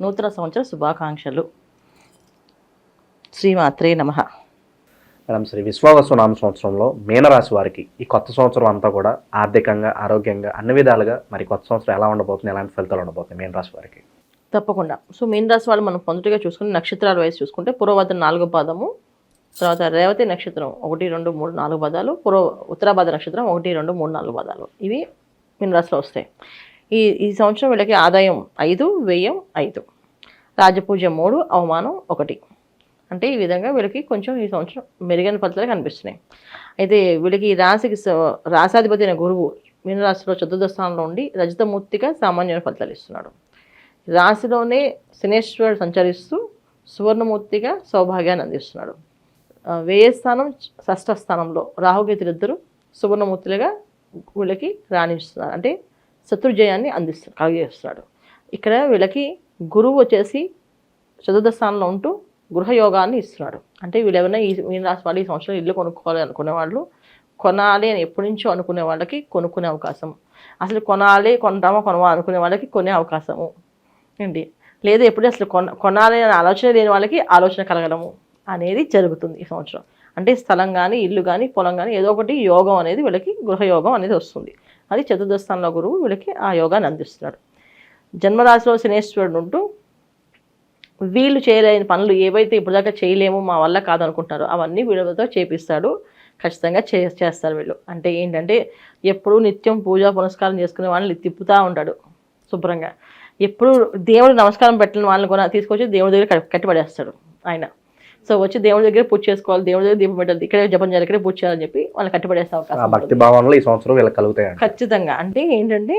నూతన సంవత్సర శుభాకాంక్షలు. శ్రీమాత్రే నమః. మేడం శ్రీ విశ్వవసనామ సంవత్సరంలో మీనరాశి వారికి ఈ కొత్త సంవత్సరం అంతా కూడా ఆర్థికంగా ఆరోగ్యంగా అన్ని విధాలుగా మరి కొత్త సంవత్సరం ఎలా ఉండబోతుంది ఎలాంటి ఫలితాలు ఉండబోతుంది మీనరాశి వారికి? తప్పకుండా. సో మీన రాశి వాళ్ళు మనం పొందుటగా చూసుకుని నక్షత్రాల వయసు చూసుకుంటే పూర్వభద్ర నాలుగో పాదము తర్వాత రేవతి నక్షత్రం ఒకటి రెండు మూడు నాలుగు పదాలు పూర్వ ఉత్తరాభద్ర నక్షత్రం ఒకటి రెండు మూడు నాలుగు పదాలు. ఇవి మీన రాశిలో వస్తాయి. ఈ ఈ సంవత్సరం వీళ్ళకి ఆదాయం ఐదు వ్యయం ఐదు. రాజపూజ మూడు అవమానం ఒకటి. అంటే ఈ విధంగా వీళ్ళకి కొంచెం ఈ సంవత్సరం మెరుగైన ఫలితాలు కనిపిస్తున్నాయి. అయితే వీళ్ళకి ఈ రాశికి రాశాధిపతి అయిన గురువు మీనరాశిలో చతుర్థ స్థానంలో ఉండి రజతమూర్తిగా సామాన్యమైన ఫలితాలు ఇస్తున్నాడు. రాశిలోనే శనేశ్వరుడు సంచరిస్తూ సువర్ణమూర్తిగా సౌభాగ్యాన్ని అందిస్తున్నాడు. వ్యయస్థానం షష్ఠ స్థానంలో రాహుకేతులిద్దరూ సువర్ణమూర్తులుగా వీళ్ళకి రాణిస్తున్నారు. అంటే శత్రుజయాన్ని అందిస్తున్నారు కలిగిస్తున్నాడు ఇక్కడ వీళ్ళకి గురువు వచ్చేసి చతుర్థ స్థానంలో ఉంటూ గృహయోగాన్ని ఇస్తున్నాడు అంటే వీళ్ళు ఎవరైనా ఈ మీన వాళ్ళు ఈ సంవత్సరం ఇల్లు కొనుక్కోవాలి అనుకునే వాళ్ళు కొనాలి అని ఎప్పటి నుంచో అనుకునే వాళ్ళకి కొనుక్కునే అవకాశం. అసలు కొనాలి కొంటామా కొనమా అనుకునే వాళ్ళకి కొనే అవకాశము. ఏంటి? లేదా ఎప్పుడు అసలు కొన కొనాలి అనే ఆలోచన లేని వాళ్ళకి ఆలోచన కలగడము అనేది జరుగుతుంది ఈ సంవత్సరం. అంటే స్థలం కానీ ఇల్లు కానీ పొలం కానీ ఏదో ఒకటి యోగం అనేది వీళ్ళకి గృహయోగం అనేది వస్తుంది. అది చతుర్థ స్థానంలో గురువు వీళ్ళకి ఆ యోగాన్ని అందిస్తున్నాడు. జన్మరాశిలో శనేశ్వరుడు ఉంటూ వీళ్ళు చేయలేని పనులు ఏవైతే ఇప్పటిదాకా చేయలేము మా వల్ల కాదనుకుంటారో అవన్నీ వీళ్ళతో చేపిస్తాడు. ఖచ్చితంగా చే చేస్తారు వీళ్ళు. అంటే ఏంటంటే ఎప్పుడూ నిత్యం పూజా పునస్కారం చేసుకునే వాళ్ళని తిప్పుతూ ఉంటాడు శుభ్రంగా. ఎప్పుడు దేవుడికి నమస్కారం పెట్టిన వాళ్ళని కూడా తీసుకొచ్చి దేవుడి దగ్గర కట్టి- కట్టిపడేస్తాడు ఆయన. సో వచ్చి దేవుడి దగ్గర పూజ చేసుకోవాలి దేవుడి దగ్గర దీపం పెట్టాలి ఇక్కడే జపం చేయాలి ఇక్కడే పూజ చేయాలని చెప్పి వాళ్ళని కట్టిపడేసే ఆ అవకాశం. భక్తి భావనలో ఈ సంవత్సరం వీళ్ళకి కలుగుతాయండి. ఖచ్చితంగా. అంటే ఏంటంటే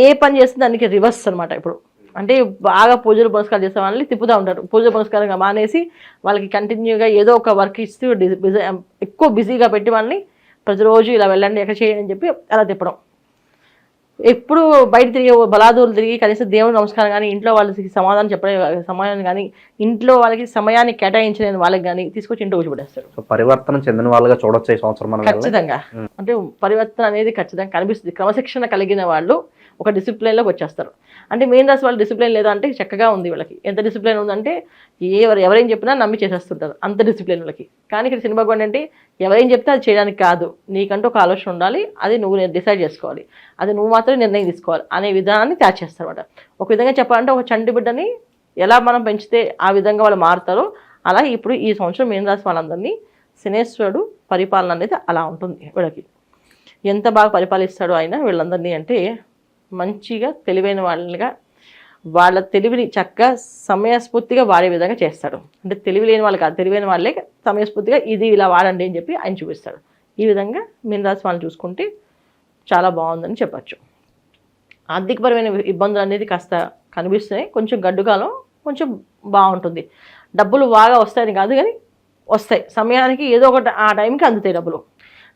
ఏ పని చేస్తే దానికి రివర్స్ అన్నమాట ఇప్పుడు. అంటే బాగా పూజలు పునస్కారం చేసే వాళ్ళని తిప్పుతూ ఉంటారు. పూజ పునస్కారంగా మానేసి వాళ్ళకి కంటిన్యూగా ఏదో ఒక వర్క్ ఇస్తూ ఎక్కువ బిజీగా పెట్టి వాళ్ళని ప్రతిరోజు ఇలా వెళ్ళండి ఎక్కడ చేయండి అని చెప్పి అలా తిప్పడం. ఎప్పుడు బయట తిరిగి బలాదూరులు తిరిగి కనీసం దేవుడు నమస్కారం కానీ ఇంట్లో వాళ్ళకి సమాధానం చెప్పడే సమయాన్ని కానీ ఇంట్లో వాళ్ళకి సమయాన్ని కేటాయించలేని వాళ్ళకి కానీ తీసుకొచ్చి ఇంట్లో కూర్చోబెట్టేస్తారు. పరివర్తన చెందిన వాళ్ళుగా చూడొచ్చు ఈ సంవత్సరం. ఖచ్చితంగా. అంటే పరివర్తన అనేది ఖచ్చితంగా కనిపిస్తుంది. క్రమశిక్షణ కలిగిన వాళ్ళు ఒక డిసిప్లిన్లోకి వచ్చేస్తారు. అంటే మెయిన్ రాసి వాళ్ళు డిసిప్లిన్ లేదా అంటే చక్కగా ఉంది వీళ్ళకి. ఎంత డిసిప్లిన్ ఉందంటే ఎవరు ఎవరేం చెప్పినా నమ్మి చేసేస్తుంటారు అంత డిసిప్లిన్ వీళ్ళకి. కానీ ఇక్కడ సినిమా కూడా అంటే ఎవరేం చెప్తే అది చేయడానికి కాదు. నీకంటూ ఒక ఆలోచన ఉండాలి అది నువ్వు డిసైడ్ చేసుకోవాలి. అది నువ్వు మాత్రమే నిర్ణయం తీసుకోవాలి అనే విధానాన్ని తయారు చేస్తారన్నమాట. ఒక విధంగా చెప్పాలంటే ఒక చండి బిడ్డని ఎలా మనం పెంచితే ఆ విధంగా వాళ్ళు మారుతారో అలా ఇప్పుడు ఈ సంవత్సరం మీన రాసి వాళ్ళందరినీ శనేశ్వరుడు పరిపాలన అనేది అలా ఉంటుంది వీళ్ళకి. ఎంత బాగా పరిపాలిస్తాడు ఆయన వీళ్ళందరినీ అంటే మంచిగా తెలివైన వాళ్ళగా వాళ్ళ తెలివిని చక్కగా సమయస్ఫూర్తిగా వాడే విధంగా చేస్తాడు. అంటే తెలివి లేని వాళ్ళు కాదు తెలివైన వాళ్ళే సమయస్ఫూర్తిగా ఇది ఇలా వాడండి అని చెప్పి ఆయన చూపిస్తాడు. ఈ విధంగా మీనరాశి వాళ్ళని చూసుకుంటే చాలా బాగుందని చెప్పచ్చు. ఆర్థికపరమైన ఇబ్బందులు అనేది కాస్త కనిపిస్తున్నాయి. కొంచెం గడ్డుకాలం కొంచెం బాగుంటుంది. డబ్బులు బాగా వస్తాయని కాదు కానీ వస్తాయి. సమయానికి ఏదో ఒకటి ఆ టైంకి అందుతాయి డబ్బులు.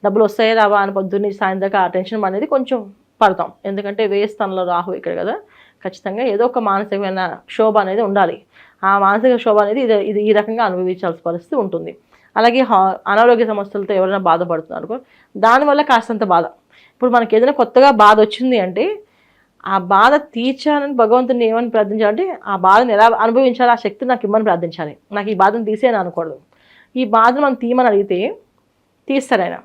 డబ్బులు వస్తాయి రావా అని పొద్దున్నే సాయంత్రం ఆ టెన్షన్ అనేది కొంచెం పడతాం. ఎందుకంటే వేయ స్థానంలో రాహు ఇక్కడ కదా. ఖచ్చితంగా ఏదో ఒక మానసికమైన క్షోభ అనేది ఉండాలి. ఆ మానసిక క్షోభ అనేది ఇది ఇది ఈ రకంగా అనుభవించాల్సిన పరిస్థితి ఉంటుంది. అలాగే హా- అనారోగ్య సమస్యలతో ఎవరైనా బాధపడుతున్నారు అనుకో, దానివల్ల కాస్తంత బాధ. ఇప్పుడు మనకి ఏదైనా కొత్తగా బాధ వచ్చింది అంటే ఆ బాధ తీర్చాలని భగవంతుని ఏమని ప్రార్థించాలంటే ఆ బాధను ఎలా అనుభవించాలి ఆ శక్తి నాకు ఇమ్మని ప్రార్థించాలి. నాకు ఈ బాధను తీసేయని అనకూడదు. ఈ బాధను మనం తీయమని అడిగితే తీస్తారైనా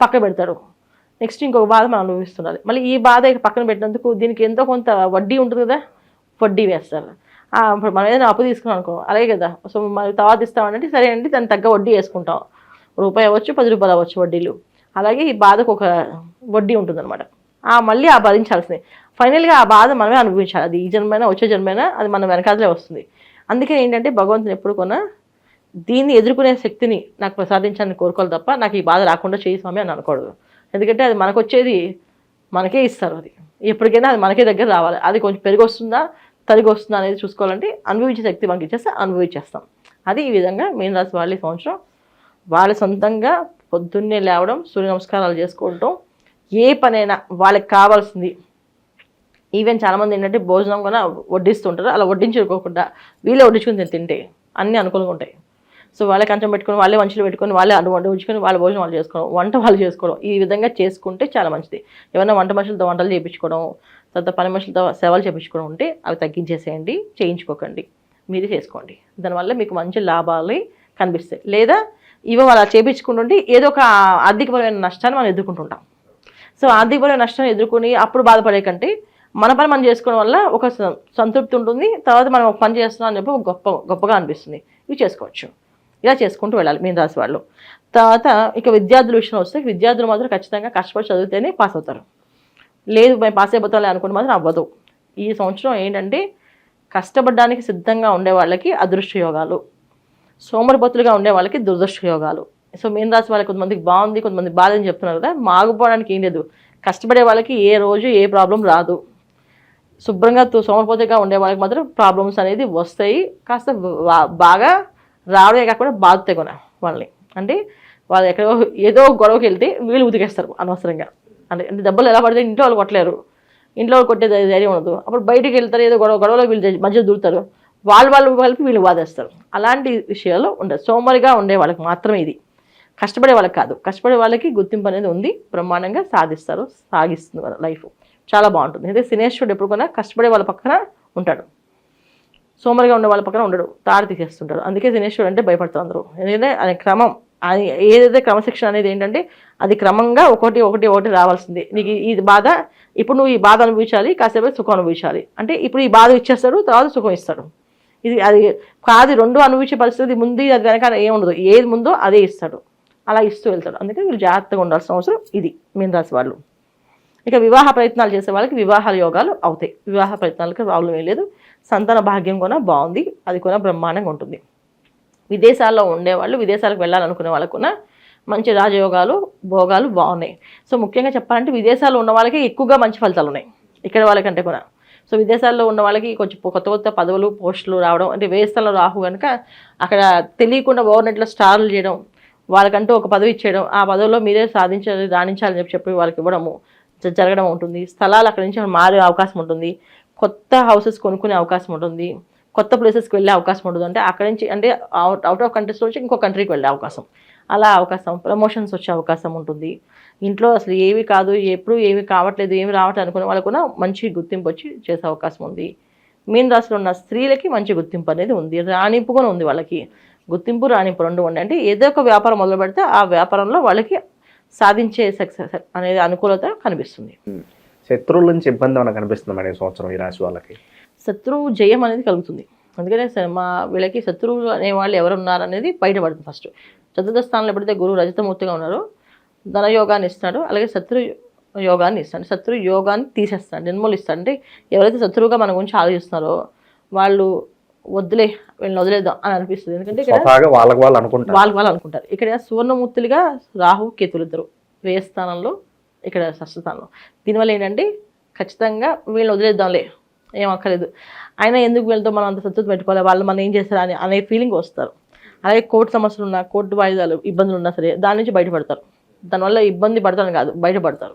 పక్క పెడతాడు. నెక్స్ట్ ఇంకొక బాధ మనం అనుభవిస్తుండాలి మళ్ళీ ఈ బాధ పక్కన పెట్టినందుకు దీనికి ఎంతో కొంత వడ్డీ ఉంటుంది కదా? వడ్డీ వేస్తారు. ఇప్పుడు మనం ఏదైనా అప్పు తీసుకున్నాం అనుకో అలాగే కదా? సో మరి తర్వాత ఇస్తామంటే సరే అండి దాన్ని తగ్గ వడ్డీ వేసుకుంటాం. రూపాయి అవ్వచ్చు పది రూపాయలు అవ్వచ్చు వడ్డీలు. అలాగే ఈ బాధకు ఒక వడ్డీ ఉంటుందన్నమాట. ఆ మళ్ళీ ఆ భరించాల్సిందే ఫైనల్గా ఆ బాధ మనమే అనుభవించాలి. అది ఈ జన్మైనా వచ్చే జన్మైనా అది మన వెనకాలే వస్తుంది. అందుకే ఏంటంటే భగవంతుని ఎప్పుడు కొన్నా దీన్ని ఎదుర్కొనే శక్తిని నాకు ప్రసాదించాలని కోరుకోవాలి తప్ప నాకు ఈ బాధ రాకుండా చేయి స్వామి అని అనుకోడదు. ఎందుకంటే అది మనకు వచ్చేది మనకే ఇస్తారు అది. ఎప్పటికైనా అది మనకే దగ్గర రావాలి. అది కొంచెం పెరిగొస్తుందా తరిగొస్తుందా వస్తుందా అనేది చూసుకోవాలంటే అనుభవించే శక్తి మనకి ఇచ్చేస్తే అనుభవించేస్తాం. అది ఈ విధంగా మీన రాశి వాళ్ళ ఈ సంవత్సరం. వాళ్ళ సొంతంగా పొద్దున్నే లేవడం సూర్య నమస్కారాలు చేసుకోవడం ఏ పనైనా వాళ్ళకి కావాల్సింది. ఈవెన్ చాలామంది ఏంటంటే భోజనం కూడా వడ్డిస్తుంటారు. అలా వడ్డించుకోకుండా వీళ్ళే వడ్డించుకుని తిని తింటే అన్నీ అనుకూలంగా ఉంటాయి. సో వాళ్ళే కంచం పెట్టుకొని వాళ్ళే మనుషులు పెట్టుకొని వాళ్ళే అడ్డు వంట ఉంచుకొని వాళ్ళ భోజనం వాళ్ళు చేసుకోవడం వంట వాళ్ళు చేసుకోవడం ఈ విధంగా చేసుకుంటే చాలా మంచిది. ఏమైనా వంట మనుషులతో వంటలు చేయించుకోవడం తర్వాత పని మనుషులతో సేవలు చేయించుకోవడం ఉంటే అవి తగ్గించేసేయండి చేయించుకోకండి. మీరే చేసుకోండి. దానివల్ల మీకు మంచి లాభాలు కనిపిస్తాయి. లేదా ఇవి అలా చేయించుకుంటుంటే ఏదో ఒక ఆర్థికపరమైన నష్టాన్ని మనం ఎదుర్కొంటుంటాం. సో ఆర్థికపరమైన నష్టాన్ని ఎదుర్కొని అప్పుడు బాధపడే కంటే మన పని మనం చేసుకోవడం వల్ల ఒక స- సంతృప్తి ఉంటుంది తర్వాత మనం ఒక పని చేస్తున్నాం అని చెప్పి గొప్ప గొప్పగా అనిపిస్తుంది. ఇవి చేసుకోవచ్చు. ఇలా చేసుకుంటూ వెళ్ళాలి మీన రాశి వాళ్ళు. తర్వాత ఇక విద్యార్థుల విషయం వస్తే విద్యార్థులు మాత్రం ఖచ్చితంగా కష్టపడి చదివితేనే పాస్ అవుతారు. లేదు మేము పాస్ అయిపోతాం అనుకుంటే మాత్రం అవ్వదు. ఈ సంవత్సరం ఏంటంటే కష్టపడడానికి సిద్ధంగా ఉండే వాళ్ళకి అదృష్ట యోగాలు. సోమరిపోతులుగా ఉండే వాళ్ళకి దురదృష్ట యోగాలు. సో మీన రాశి వాళ్ళకి కొంతమందికి బాగుంది కొంతమంది బాధ అని చెప్తున్నారు కదా మాగిపోవడానికి ఏం లేదు. కష్టపడే వాళ్ళకి ఏ రోజు ఏ ప్రాబ్లం రాదు. శుభ్రంగా తో- సోమరిపోతుగా ఉండే వాళ్ళకి మాత్రం ప్రాబ్లమ్స్ అనేది వస్తాయి. కాస్త బా- బాగా రావడమే కాకుండా బాధతాయి కూడా వాళ్ళని. అంటే వాళ్ళు ఎక్కడో ఏదో గొడవకి వెళ్తే వీళ్ళు ఉతికేస్తారు అనవసరంగా. అంటే అంటే దెబ్బలు ఎలా పడితే ఇంట్లో వాళ్ళు కొట్టలేరు. ఇంట్లో వాళ్ళు కొట్టే ధైర్యం ఉండదు. అప్పుడు బయటికి వెళ్తారు ఏదో గొడవ గొడవలో వీళ్ళు మధ్యలో దూరుతారు. వాళ్ళు వాళ్ళు కలిపి వీళ్ళు వాదేస్తారు అలాంటి విషయాలు ఉండదు. సోమరిగా ఉండే వాళ్ళకి మాత్రమే ఇది. కష్టపడే వాళ్ళకి కాదు. కష్టపడే వాళ్ళకి గుర్తింపు అనేది ఉంది. బ్రహ్మాండంగా సాధిస్తారు సాగిస్తుంది లైఫ్. చాలా బాగుంటుంది. అయితే సినేశ్వరుడు ఎప్పుడు కూడా కష్టపడే వాళ్ళ పక్కన ఉంటాడు. సోమరిగా ఉండే వాళ్ళ పక్కన ఉండడు. తాడు తీసేస్తుంటాడు అందుకే దినేశ్వరుడు అంటే భయపడతారు అందరూ. ఎందుకంటే ఆయన క్రమం. అది ఏదైతే క్రమశిక్షణ అనేది ఏంటంటే అది క్రమంగా ఒకటి ఒకటి ఒకటి రావాల్సింది. నీకు ఈ బాధ ఇప్పుడు నువ్వు ఈ బాధ అనుభవించాలి కాసేపు సుఖం అనుభవించాలి. అంటే ఇప్పుడు ఈ బాధ ఇచ్చేస్తాడు తర్వాత సుఖం ఇస్తాడు. ఇది అది కాదు రెండు అనుభవించే పరిస్థితి ముందు అది కనుక ఏముండదు ఏది ముందో అదే ఇస్తాడు. అలా ఇస్తూ వెళ్తాడు. అందుకే మీరు జాగ్రత్తగా ఉండాల్సిన అవసరం ఇది మీన రాసి వాళ్ళు. ఇక వివాహ ప్రయత్నాలు చేసే వాళ్ళకి వివాహాల యోగాలు అవుతాయి. వివాహ ప్రయత్నాలకు ప్రాబ్లం ఏం లేదు. సంతాన భాగ్యం కూడా బాగుంది అది కూడా బ్రహ్మాండంగా ఉంటుంది. విదేశాల్లో ఉండేవాళ్ళు విదేశాలకు వెళ్ళాలనుకునే వాళ్ళకు కూడా మంచి రాజయోగాలు భోగాలు బాగున్నాయి. సో ముఖ్యంగా చెప్పాలంటే విదేశాల్లో ఉన్న వాళ్ళకి ఎక్కువగా మంచి ఫలితాలు ఉన్నాయి. ఇక్కడ వాళ్ళకంటే కూడా సో విదేశాల్లో ఉన్న వాళ్ళకి కొంచెం కొత్త కొత్త పదవులు పోస్టులు రావడం అంటే వేస్తల్లో రాహు కనుక అక్కడ తెలియకుండా ఓవర్నెట్లో స్టార్లు చేయడం వాళ్ళకంటూ ఒక పదవి ఇచ్చేయడం ఆ పదవిలో మీరే సాధించాలి రాణించాలని చెప్పి చెప్పి వాళ్ళకి ఇవ్వడము జ- జరగడం ఉంటుంది. స్థలాలు అక్కడి నుంచి మారే అవకాశం ఉంటుంది. కొత్త హౌసెస్ కొనుక్కునే అవకాశం ఉంటుంది. కొత్త ప్లేసెస్కి వెళ్ళే అవకాశం ఉంటుంది. అంటే అక్కడి నుంచి అంటే అవుట్ అవుట్ ఆఫ్ కంట్రీస్ నుంచి ఇంకో కంట్రీకి వెళ్ళే అవకాశం. అలా అవకాశం ప్రమోషన్స్ వచ్చే అవకాశం ఉంటుంది. ఇంట్లో అసలు ఏవి కాదు ఎప్పుడు ఏమి కావట్లేదు ఏమి రావట్లేదు అనుకునే వాళ్ళకు కూడా మంచి గుర్తింపు వచ్చి చేసే అవకాశం ఉంది. మీన్ రాశిలో ఉన్న స్త్రీలకి మంచి గుర్తింపు అనేది ఉంది. రాణింపు కూడా ఉంది వాళ్ళకి. గుర్తింపు రాణింపు రెండు ఉన్నాయి. అంటే ఏదో ఒక వ్యాపారం మొదలు పెడితే ఆ వ్యాపారంలో వాళ్ళకి సాధించే సక్సెస్ అనేది అనుకూలత కనిపిస్తుంది. శత్రువుల నుంచి ఇబ్బంది ఏమైనా కనిపిస్తుంది మేడం సంవత్సరం ఈ రాశి వాళ్ళకి? శత్రువు జయం అనేది కలుగుతుంది. అందుకనే మా వీళ్ళకి శత్రువులు అనేవాళ్ళు ఎవరు ఉన్నారు అనేది బయటపడుతుంది ఫస్ట్ చతుర్థ స్థానంలో ఎప్పుడైతే గురువు రజతమూర్తిగా ఉన్నారో ధనయోగాన్ని ఇస్తాడు అలాగే శత్రు యోగాన్ని ఇస్తాడు. శత్రు యోగాన్ని తీసేస్తాడు నిర్మూలిస్తాడు అంటే ఎవరైతే శత్రువుగా మన గురించి ఆలోచిస్తున్నారో వాళ్ళు వద్దులే వీళ్ళని వదిలేద్దాం అని అనిపిస్తుంది. ఎందుకంటే ఇక్కడ వాళ్ళకి వాళ్ళు అనుకుంటారు. వాళ్ళు వాళ్ళు అనుకుంటారు. ఇక్కడ సువర్ణమూర్తులుగా రాహు కేతులు ఇద్దరు వ్యయ స్థానంలో ఇక్కడ షష్ఠ దీనివల్ల ఏంటంటే ఖచ్చితంగా వీళ్ళని వదిలేద్దాంలే. ఏం అక్కర్లేదు అయినా ఎందుకు వీళ్ళతో మనం అంత సత్తుత పెట్టుకోవాలి? వాళ్ళు మనం ఏం చేస్తారు అని అనే ఫీలింగ్ వస్తారు. అలాగే కోర్టు సమస్యలు ఉన్నా కోర్టు వాయిదాలు ఇబ్బందులు ఉన్నా సరే దాని నుంచి బయటపడతారు. దానివల్ల ఇబ్బంది పడతాను కాదు బయటపడతారు.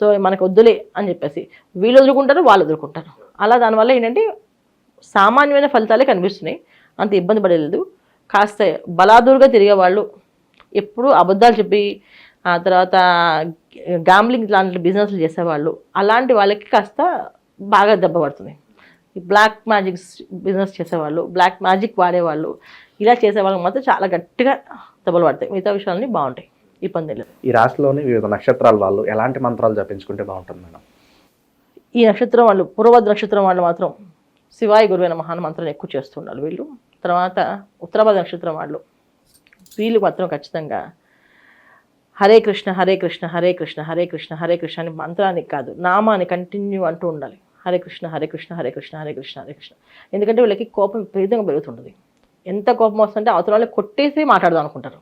సో మనకు వద్దులే అని చెప్పేసి వీళ్ళు వదులుకుంటారు వాళ్ళు వదులుకుంటారు. అలా దానివల్ల ఏంటంటే సామాన్యమైన ఫలితాలే కనిపిస్తున్నాయి. అంత ఇబ్బంది పడలేదు కాస్త బలాదూరుగా తిరిగే వాళ్ళు ఎప్పుడు అబద్ధాలు చెప్పి ఆ తర్వాత గాంబ్లింగ్ లాంటి బిజినెస్లు చేసేవాళ్ళు అలాంటి వాళ్ళకి కాస్త బాగా దెబ్బ పడుతుంది. ఈ బ్లాక్ మ్యాజిక్ బిజినెస్ చేసేవాళ్ళు బ్లాక్ మ్యాజిక్ వాడేవాళ్ళు ఇలా చేసే వాళ్ళకి మాత్రం చాలా గట్టిగా దెబ్బలు పడతాయి. మిగతా విషయాలన్నీ బాగుంటాయి ఇబ్బంది లేదు ఈ రాశిలోని వివిధ నక్షత్రాల వాళ్ళు ఎలాంటి మంత్రాలు జపించుకుంటే బాగుంటుంది మేడం? ఈ నక్షత్రం వాళ్ళు పూర్వభద్ర నక్షత్రం వాళ్ళు మాత్రం శివాయి గురువైన మహాన్ మంత్రాన్ని ఎక్కువ చేస్తుండాలి వీళ్ళు. తర్వాత ఉత్తరాభద్ర నక్షత్రం వాళ్ళు వీళ్ళు మాత్రం ఖచ్చితంగా హరే కృష్ణ హరే కృష్ణ హరే కృష్ణ హరే కృష్ణ హరే కృష్ణ అని మంత్రానికి కాదు నామాన్ని కంటిన్యూ అంటూ ఉండాలి. హరే కృష్ణ హరే కృష్ణ హరే కృష్ణ హరే కృష్ణ హరే కృష్ణ. ఎందుకంటే వీళ్ళకి కోపం విపరీతంగా పెరుగుతుంటుంది. ఎంత కోపం వస్తుంటే అవతల వాళ్ళు కొట్టేసి మాట్లాడదాం అనుకుంటారు.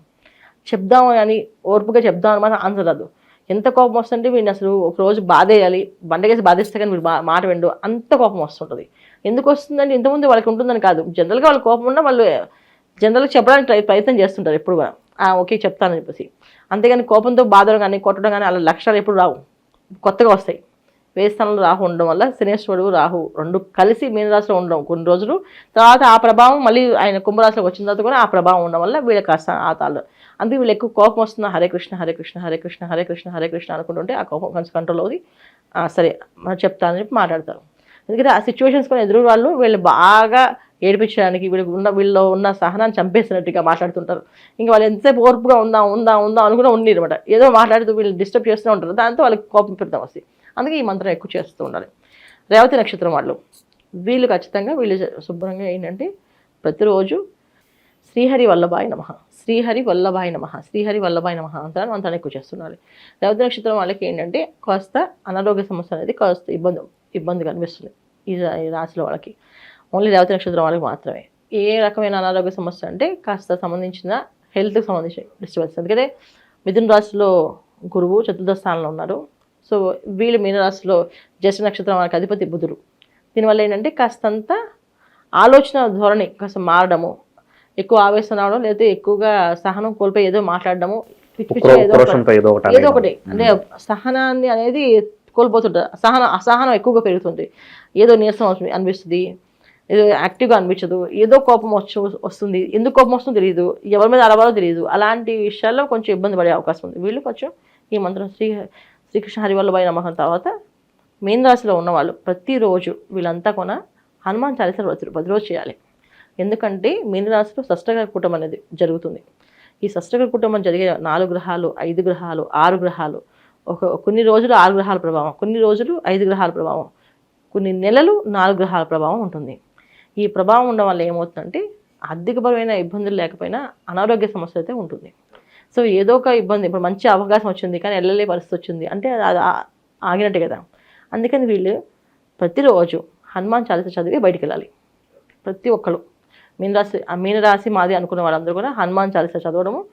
చెప్దాం అని ఓర్పుగా చెప్దాం అని ఆన్సర్ రాదు. ఎంత కోపం వస్తుంటే వీడిని అసలు ఒక రోజు బాధేయాలి బండగేసి బాధిస్తే కానీ వీడు మాట విండు అంత కోపం వస్తుంటుంది. ఎందుకు వస్తుందంటే ఇంతకుముందు వాళ్ళకి ఉంటుందని కాదు. జనరల్గా వాళ్ళ కోపం ఉన్నా వాళ్ళు జనరల్గా చెప్పడానికి ప్రయత్నం చేస్తుంటారు ఎప్పుడు కూడా. ఓకే చెప్తానని చెప్పేసి. అంతేగాని కోపంతో బాధలు కానీ కొట్టడం కానీ అలా లక్ష్యాలు ఎప్పుడు రావు. కొత్తగా వస్తాయి. వేయి స్థానంలో రాహు ఉండడం వల్ల శనేశ్వరుడు రాహు రెండు కలిసి మీనరాశిలో ఉండడం కొన్ని రోజులు. తర్వాత ఆ ప్రభావం మళ్ళీ ఆయన కుంభరాశిలోకి వచ్చిన తర్వాత కూడా ఆ ప్రభావం ఉండడం వల్ల వీళ్ళ కాస్త ఆతాలు అందుకే వీళ్ళు ఎక్కువ కోపం వస్తున్న హరే కృష్ణ హరే కృష్ణ హరే కృష్ణ హరే కృష్ణ హరే కృష్ణ అనుకుంటుంటే ఆ కోపం కొంచెం కంట్రోల్ అవుతుంది. సరే మనం చెప్తానని చెప్పి మాట్లాడతారు. ఎందుకంటే ఆ సిచ్యువేషన్స్ కూడా ఎదురు వాళ్ళు వీళ్ళు బాగా ఏడిపించడానికి వీళ్ళు ఉన్న వీళ్ళలో ఉన్న సహనాన్ని చంపేసినట్టుగా మాట్లాడుతుంటారు. ఇంకా వాళ్ళు ఎంతసేపు ఓర్పుగా ఉందా ఉందా ఉందా అనుకుని ఉండి అనమాట ఏదో మాట్లాడుతూ వీళ్ళు డిస్టర్బ్ చేస్తూ ఉంటారు. దాంతో వాళ్ళకి కోపం పెడతాం వస్తాయి అందుకే ఈ మంత్రం ఎక్కువ చేస్తూ ఉండాలి. రేవతి నక్షత్రం వాళ్ళు వీళ్ళు ఖచ్చితంగా వీళ్ళు శుభ్రంగా ఏంటంటే ప్రతిరోజు శ్రీహరి వల్లభాయ నమ. శ్రీహరి వల్లభాయ నమ. శ్రీహరి వల్లభాయ నమ అంతా మంత్రాన్ని ఎక్కువ చేస్తున్నారు రేవతి నక్షత్రం వాళ్ళకి ఏంటంటే కాస్త అనారోగ్య సమస్య అనేది కాస్త ఇబ్బంది ఇబ్బంది కనిపిస్తుంది ఈ ఈ రాశిలో వాళ్ళకి. ఓన్లీ రేవతి నక్షత్రం వాళ్ళకి మాత్రమే. ఏ రకమైన అనారోగ్య సమస్య అంటే కాస్త సంబంధించిన హెల్త్కి సంబంధించిన డిస్టర్బెన్స్. ఎందుకంటే మిథున రాశిలో గురువు చతుర్థ స్థానంలో ఉన్నారు. సో వీళ్ళు మీన రాశిలో జ్యేష్ఠ నక్షత్రం వాళ్ళకి అధిపతి బుధుడు. దీనివల్ల ఏంటంటే కాస్తంత ఆలోచన ధోరణి కాస్త మారడము ఎక్కువ ఆవేశం రావడం లేకపోతే ఎక్కువగా సహనం కోల్పోయి ఏదో మాట్లాడడము ఏదో ఒకటి- అంటే సహనాన్ని అనేది కోల్పోతుంటారు సహనం అసహనం ఎక్కువగా పెరుగుతుంది. ఏదో నీరసం అనిపిస్తుంది. యాక్టివ్గా అనిపించదు. ఏదో కోపం వచ్చి వస్తుంది. ఎందుకు కోపం వస్తుందో తెలియదు ఎవరి మీద అలవాలో తెలియదు అలాంటి విషయాల్లో కొంచెం ఇబ్బంది పడే అవకాశం ఉంది. వీళ్ళు కొంచెం ఈ మంత్రం శ్రీ శ్రీకృష్ణ హరివల్లభాయి నమ్మకం తర్వాత మీన రాశిలో ఉన్నవాళ్ళు ప్రతిరోజు వీళ్ళంతా కొన హనుమాన్ చాలీస ప్రతి ప్రతిరోజు చేయాలి. ఎందుకంటే మీన రాశిలో షష్టగ్రహ కూటం అనేది జరుగుతుంది. ఈ షష్టగ్రహ కుటుంబం జరిగే నాలుగు గ్రహాలు ఐదు గ్రహాలు ఆరు గ్రహాలు ఒక కొన్ని రోజులు ఆరు గ్రహాల ప్రభావం కొన్ని రోజులు ఐదు గ్రహాల ప్రభావం కొన్ని నెలలు నాలుగు గ్రహాల ప్రభావం ఉంటుంది. ఈ ప్రభావం ఉండడం వల్ల ఏమవుతుందంటే ఆర్థికపరమైన ఇబ్బందులు లేకపోయినా అనారోగ్య సమస్య అయితే ఉంటుంది. సో ఏదో ఒక ఇబ్బంది ఇప్పుడు మంచి అవకాశం వచ్చింది కానీ వెళ్ళలే పరిస్థితి వచ్చింది అంటే అది ఆ- ఆగినట్టే కదా. అందుకని వీళ్ళు ప్రతిరోజు హనుమాన్ చాలీస చదివి బయటికి వెళ్ళాలి ప్రతి ఒక్కరు మీనరాశి ఆ మీనరాశి మాది అనుకున్న వాళ్ళందరూ కూడా హనుమాన్ చాలీస చదవడము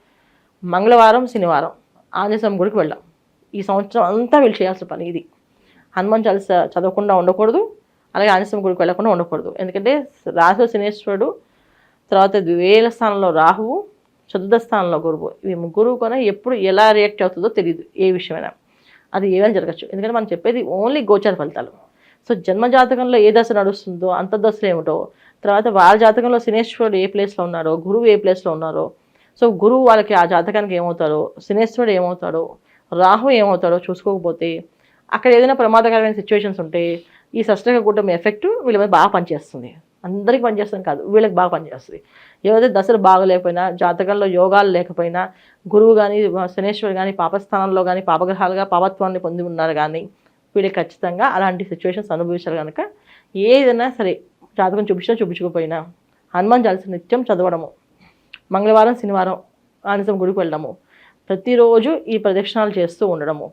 మంగళవారం శనివారం ఆంజనేయస్వామి గుడికి వెళ్ళాం ఈ సంవత్సరం అంతా వీళ్ళు చేయాల్సిన పని ఇది. హనుమాన్ చాలీస చదవకుండా ఉండకూడదు. అలాగే ఆంజనేయ గుడికి వెళ్ళకుండా ఉండకూడదు. ఎందుకంటే రాశిలో శనేశ్వరుడు తర్వాత ద్వేల స్థానంలో రాహువు చతుర్థ స్థానంలో గురువు. ఇవి ముగ్గురు కూడా ఎప్పుడు ఎలా రియాక్ట్ అవుతుందో తెలియదు ఏ విషయమైనా. అది ఏమైనా జరగచ్చు? ఎందుకంటే మనం చెప్పేది ఓన్లీ గోచార ఫలితాలు. సో జన్మ జాతకంలో ఏ దశ నడుస్తుందో అంత దశలు ఏమిటో తర్వాత వాళ్ళ జాతకంలో శనేశ్వరుడు ఏ ప్లేస్లో ఉన్నారో గురువు ఏ ప్లేస్లో ఉన్నారో. సో గురువు వాళ్ళకి ఆ జాతకానికి ఏమవుతాడో శనేశ్వరుడు ఏమవుతాడో రాహు ఏమవుతాడో చూసుకోకపోతే అక్కడ ఏదైనా ప్రమాదకరమైన సిచ్యువేషన్స్ ఉంటే ఈ సష్టక కూటమి ఎఫెక్ట్ వీళ్ళ మీద బాగా పనిచేస్తుంది. అందరికీ పనిచేస్తుంది కాదు వీళ్ళకి బాగా పనిచేస్తుంది. ఏవైతే దశలు బాగలేకపోయినా జాతకంలో యోగాలు లేకపోయినా గురువు కానీ శనేశ్వరు కానీ పాపస్థానంలో కానీ పాపగ్రహాలుగా పాపత్వాన్ని పొంది ఉన్నారు కానీ వీళ్ళకి ఖచ్చితంగా అలాంటి సిచ్యువేషన్స్ అనుభవించారు కనుక ఏదైనా సరే జాతకం చూపించినా చూపించకపోయినా హనుమాన్ చాలీస నిత్యం చదవడము మంగళవారం శనివారం ఆనిసం గుడికి వెళ్ళడము ప్రతిరోజు ఈ ప్రదక్షిణాలు చేస్తూ ఉండడము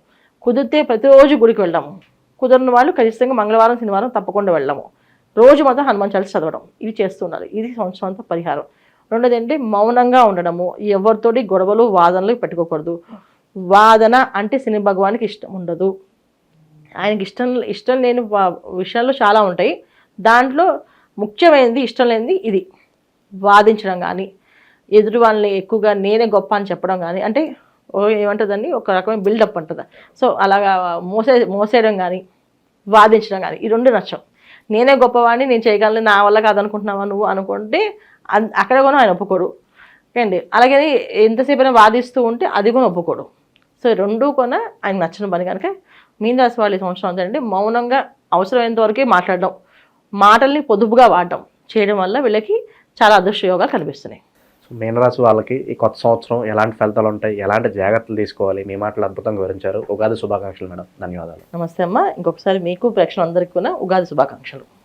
కుదిరితే ప్రతిరోజు గుడికి వెళ్ళడము కుదరని వాళ్ళు ఖచ్చితంగా మంగళవారం శనివారం తప్పకుండా వెళ్ళము. రోజు మాత్రం హనుమాన్ చాలీస చదవడం. ఇవి చేస్తున్నారు. ఇది సంవత్సరం పరిహారం. రెండోది ఏంటంటే మౌనంగా ఉండడము. ఎవరితోటి గొడవలు వాదనలు పెట్టుకోకూడదు. వాదన అంటే శని భగవానికి ఇష్టం ఉండదు. ఆయనకి ఇష్టం ఇష్టం లేని వా- విషయాలు చాలా ఉంటాయి. దాంట్లో ముఖ్యమైనది ఇష్టం లేనిది ఇది. వాదించడం కానీ ఎదుటి వాళ్ళని ఎక్కువగా నేనే గొప్ప అని చెప్పడం కానీ అంటే ఓ ఒక రకమైన బిల్డప్ అంటుంది సో అలాగా మోసే మోసేయడం కానీ వాదించడం కానీ ఈ రెండు నచ్చం నేనే గొప్పవాడిని నేను చేయగలను నా వల్ల కాదనుకుంటున్నావా నువ్వు అనుకుంటే అక్కడ కూడా ఆయన ఒప్పుకోడు. ఏంటి? అలాగే ఎంతసేపు అయినా వాదిస్తూ ఉంటే అది కూడా ఒప్పుకోడు. సో రెండూ రెండు కూడా ఆయన నచ్చిన పని కనుక మీన రాశి వాళ్ళు ఈ సంవత్సరం అంతా మౌనంగా అవసరమైనంత వరకే మాట్లాడడం. మాటల్ని పొదుపుగా వాడడం. చేయడం వల్ల వీళ్ళకి చాలా అదృష్ట యోగాలు కనిపిస్తున్నాయి. సో మీనరాశి వాళ్ళకి ఈ కొత్త సంవత్సరం ఎలాంటి ఫలితాలు ఉంటాయి? ఎలాంటి జాగ్రత్తలు తీసుకోవాలి? మీ మాటలు అద్భుతంగా వివరించారు. ఉగాది శుభాకాంక్షలు మేడం. ధన్యవాదాలు. నమస్తే అమ్మ. ఇంకొకసారి మీకు ప్రేక్షకులందరికీ కూడా ఉగాది శుభాకాంక్షలు.